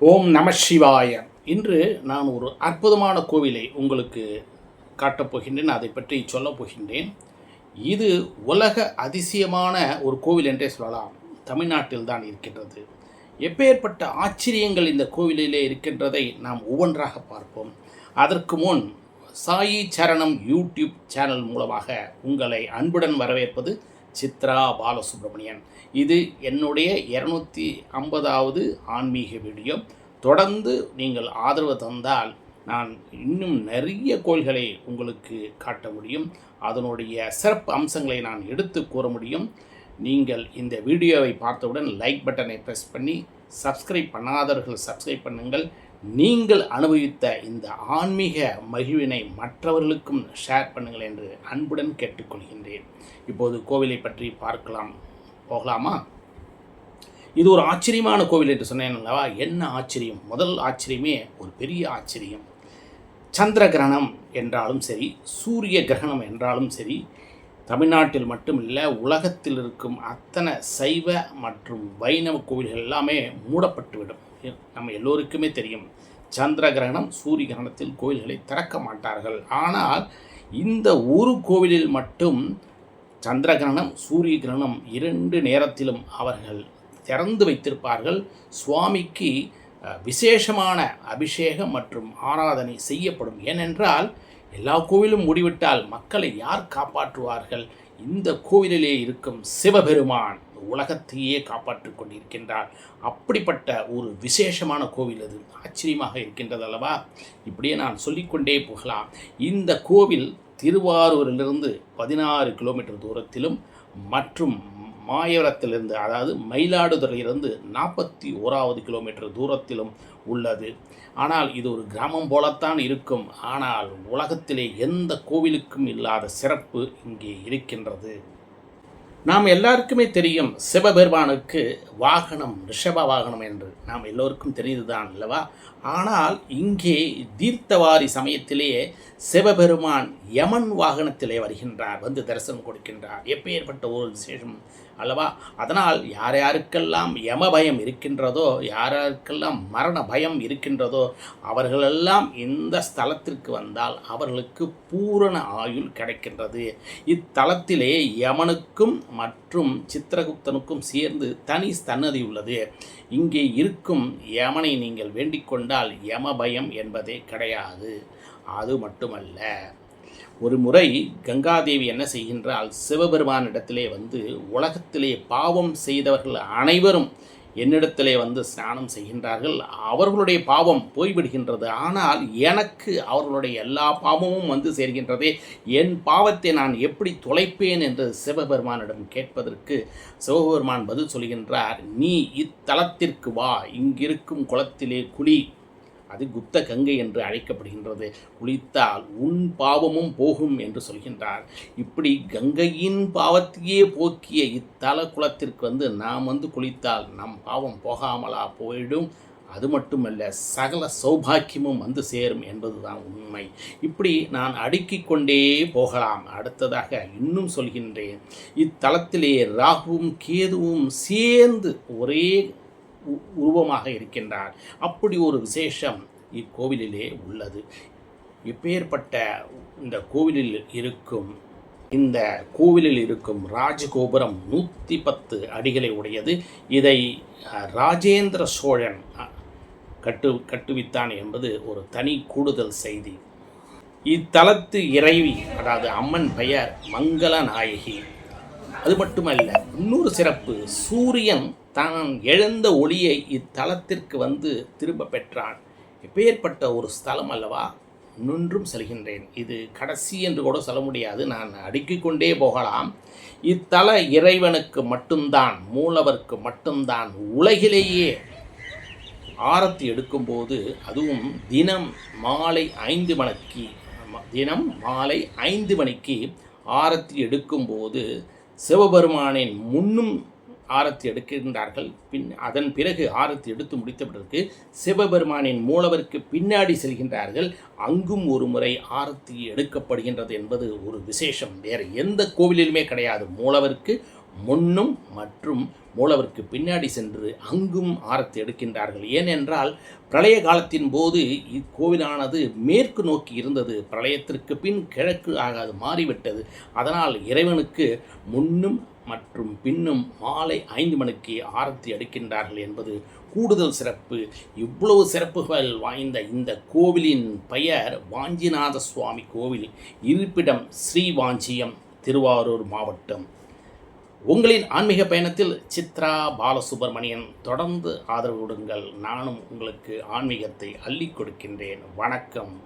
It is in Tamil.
ஓம் நம சிவாய. இன்று நான் ஒரு அற்புதமான கோவிலை உங்களுக்கு காட்டப் போகின்றேன் அதை பற்றி சொல்லப் போகின்றேன். இது உலக அதிசயமான ஒரு கோவில் என்றே சொல்லலாம். தமிழ்நாட்டில் தான் இருக்கின்றது. எப்பேற்பட்ட ஆச்சரியங்கள் இந்த கோவிலிலே இருக்கின்றதை நாம் ஒவ்வொன்றாக பார்ப்போம். அதற்கு முன் சாயி சரணம் யூடியூப் சேனல் மூலமாக உங்களை அன்புடன் வரவேற்பது சித்ரா பாலசுப்ரமணியன். இது என்னுடைய இரநூத்தி ஐம்பதாவது ஆன்மீக வீடியோ. தொடர்ந்து நீங்கள் ஆதரவு தந்தால் நான் இன்னும் நிறைய கோள்களை உங்களுக்கு காட்ட முடியும். அதனுடைய சிறப்பு அம்சங்களை நான் எடுத்து கூற முடியும். நீங்கள் இந்த வீடியோவை பார்த்தவுடன் லைக் பட்டனை ப்ரெஸ் பண்ணி சப்ஸ்கிரைப் பண்ணாதவர்கள் சப்ஸ்கிரைப் பண்ணுங்கள். நீங்கள் அனுபவித்த இந்த ஆன்மீக மகிழ்வினை மற்றவர்களுக்கும் ஷேர் பண்ணுங்கள் என்று அன்புடன் கேட்டுக்கொள்கின்றேன். இப்போது கோவிலை பற்றி பார்க்கலாம். போகலாமா? இது ஒரு ஆச்சரியமான கோவில் என்று சொன்னேன் அல்லவா? என்ன ஆச்சரியம்? முதல் ஆச்சரியமே ஒரு பெரிய ஆச்சரியம். சந்திர கிரகணம் என்றாலும் சரி சூரிய கிரகணம் என்றாலும் சரி தமிழ்நாட்டில் மட்டுமில்லை உலகத்தில் இருக்கும் அத்தனை சைவ மற்றும் வைணவ கோவில்கள் எல்லாமே மூடப்பட்டுவிடும். நம்ம எல்லோருக்குமே தெரியும். சந்திர கிரகணம் சூரிய கிரகணத்தில் கோயில்களை திறக்க மாட்டார்கள். ஆனால் இந்த ஒரு கோவிலில் மட்டும் சந்திர கிரகணம் சூரிய கிரகணம் இரண்டு நேரத்திலும் அவர்கள் திறந்து வைத்திருப்பார்கள். சுவாமிக்கு விசேஷமான அபிஷேகம் மற்றும் ஆராதனை செய்யப்படும். ஏனென்றால் எல்லா கோவிலும் மூடிவிட்டால் மக்களை யார் காப்பாற்றுவார்கள்? இந்த கோவிலிலே இருக்கும் சிவபெருமான். உலகத்தையே காப்பாற்றிக் கொண்டிருக்கின்றார். அப்படிப்பட்ட ஒரு விசேஷமான கோவில் அது. ஆச்சரியமாக இருக்கின்றது அல்லவா? இப்படியே நான் சொல்லிக்கொண்டே போகலாம். இந்த கோவில் திருவாரூரிலிருந்து பதினாறு கிலோமீட்டர் தூரத்திலும் மற்றும் மாயவரத்திலிருந்து அதாவது மயிலாடுதுறையிலிருந்து நாற்பத்தி ஓராவது கிலோமீட்டர் தூரத்திலும் உள்ளது. ஆனால் இது ஒரு கிராமம் போலத்தான் இருக்கும். ஆனால் உலகத்திலே எந்த கோவிலுக்கும் இல்லாத சிறப்பு இங்கே இருக்கின்றது. நாம் எல்லாருக்குமே தெரியும் சிவபெருமானுக்கு வாகனம் ரிஷப வாகனம் என்று நாம் எல்லோருக்கும் தெரிந்ததுதான் அல்லவா? ஆனால் இங்கே தீர்த்தவாரி சமயத்திலேயே சிவபெருமான் யமன் வாகனத்திலே வருகின்றார் வந்து தரிசனம் கொடுக்கின்றார். எப்பேற்பட்ட ஒரு விசேஷம் அல்லவா? அதனால் யார் யாருக்கெல்லாம் யம பயம் இருக்கின்றதோ யார் யாருக்கெல்லாம் மரண பயம் இருக்கின்றதோ அவர்களெல்லாம் இந்த ஸ்தலத்திற்கு வந்தால் அவர்களுக்கு பூரண ஆயுள் கிடைக்கின்றது. இத்தலத்திலே யமனுக்கும் மற்றும் சித்திரகுப்தனுக்கும் சேர்ந்து தனி சன்னதி உள்ளது. இங்கே இருக்கும் யமனை நீங்கள் வேண்டிக் கொண்டால் யம பயம் என்பதே கிடையாது. அது மட்டுமல்ல ஒரு முறை கங்காதேவி என்ன செய்கின்றால் சிவபெருமானிடத்திலே வந்து உலகத்திலே பாவம் செய்தவர்கள் அனைவரும் என்னிடத்திலே வந்து ஸ்நானம் செய்கின்றார்கள். அவர்களுடைய பாவம் போய்விடுகின்றது. ஆனால் எனக்கு அவர்களுடைய எல்லா பாவமும் வந்து சேர்கின்றதே. என் பாவத்தை நான் எப்படி தொலைப்பேன் என்று சிவபெருமானிடம் கேட்பதற்கு சிவபெருமான் பதில் சொல்கின்றார். நீ இத்தலத்திற்கு வா. இங்கிருக்கும் குளத்திலே குளி அது குப்த கங்கை என்று அழைக்கப்படுகின்றது. குளித்தால் உன் பாவமும் போகும் என்று சொல்கின்றார். இப்படி கங்கையின் பாவத்தையே போக்கிய இத்தல குலத்திற்கு வந்து நாம் வந்து குளித்தால் நம் பாவம் போகாமலா போயிடும். அது மட்டுமல்ல சகல சௌபாக்கியமும் வந்து சேரும் என்பதுதான் உண்மை. இப்படி நான் அடுக்கிக் கொண்டே போகலாம். அடுத்ததாக இன்னும் சொல்கின்றேன். இத்தலத்திலே ராகுவும் கேதுவும் சேர்ந்து ஒரே உருவமாக இருக்கின்றார். அப்படி ஒரு விசேஷம் இக்கோவிலிலே உள்ளது. இப்பேற்பட்ட இந்த கோவிலில் இருக்கும் இந்த கோவிலில் இருக்கும் ராஜகோபுரம் நூற்றி பத்து அடிகளை உடையது. இதை ராஜேந்திர சோழன் கட்டு கட்டுவித்தான் என்பது ஒரு தனி கூடுதல் செய்தி. இத்தலத்து இறைவி அதாவது அம்மன் பெயர் மங்கள நாயகி அது மட்டுமல்ல இன்னொரு சிறப்பு சூரியன் தான் எழுந்த ஒளியை இத்தலத்திற்கு வந்து திரும்ப பெற்றான். எப்பேற்பட்ட ஒரு ஸ்தலம் அல்லவா? நின்றும் செல்கின்றேன். இது கடைசி என்று கூட சொல்ல முடியாது. நான் அடுக்கிக் கொண்டே போகலாம். இத்தல இறைவனுக்கு மட்டும்தான் மூலவருக்கு மட்டும்தான் உலகிலேயே ஆரத்தி எடுக்கும்போது அதுவும் தினம் மாலை ஐந்து மணிக்கு தினம் மாலை ஐந்து மணிக்கு ஆரத்தி எடுக்கும்போது சிவபெருமானின் முன்னும் ஆரத்தி எடுக்கின்றார்கள். பின் அதன் பிறகு ஆரத்தி எடுத்து முடித்த பிறகு சிவபெருமானின் மூலவருக்கு பின்னாடி செல்கின்றார்கள். அங்கும் ஒரு முறை ஆரத்தி எடுக்கப்படுகின்றது என்பது ஒரு விசேஷம். வேறு எந்த கோவிலிலுமே கிடையாது. மூலவருக்கு முன்னும் மற்றும் மூலவருக்கு பின்னாடி சென்று அங்கும் ஆரத்தி எடுக்கின்றார்கள். ஏனென்றால் பிரளய காலத்தின் போது இக்கோவிலானது மேற்கு நோக்கி இருந்தது. பிரளயத்திற்கு பின் கிழக்கு ஆகாது மாறிவிட்டது. அதனால் இறைவனுக்கு முன்னும் மற்றும் பின்னும் மாலை ஐந்து மணிக்கு ஆரத்தி அடிக்கின்றார்கள் என்பது கூடுதல் சிறப்பு. இவ்வளவு சிறப்புகள் வாய்ந்த இந்த கோவிலின் பெயர் வாஞ்சிநாத சுவாமி கோவில். இருப்பிடம் ஸ்ரீவாஞ்சியம் திருவாரூர் மாவட்டம். உங்களின் ஆன்மீக பயணத்தில் சித்ரா பாலசுப்ரமணியன் தொடர்ந்து ஆதரவு கொடுங்கள். நானும் உங்களுக்கு ஆன்மீகத்தை அள்ளிக் கொடுக்கின்றேன். வணக்கம்.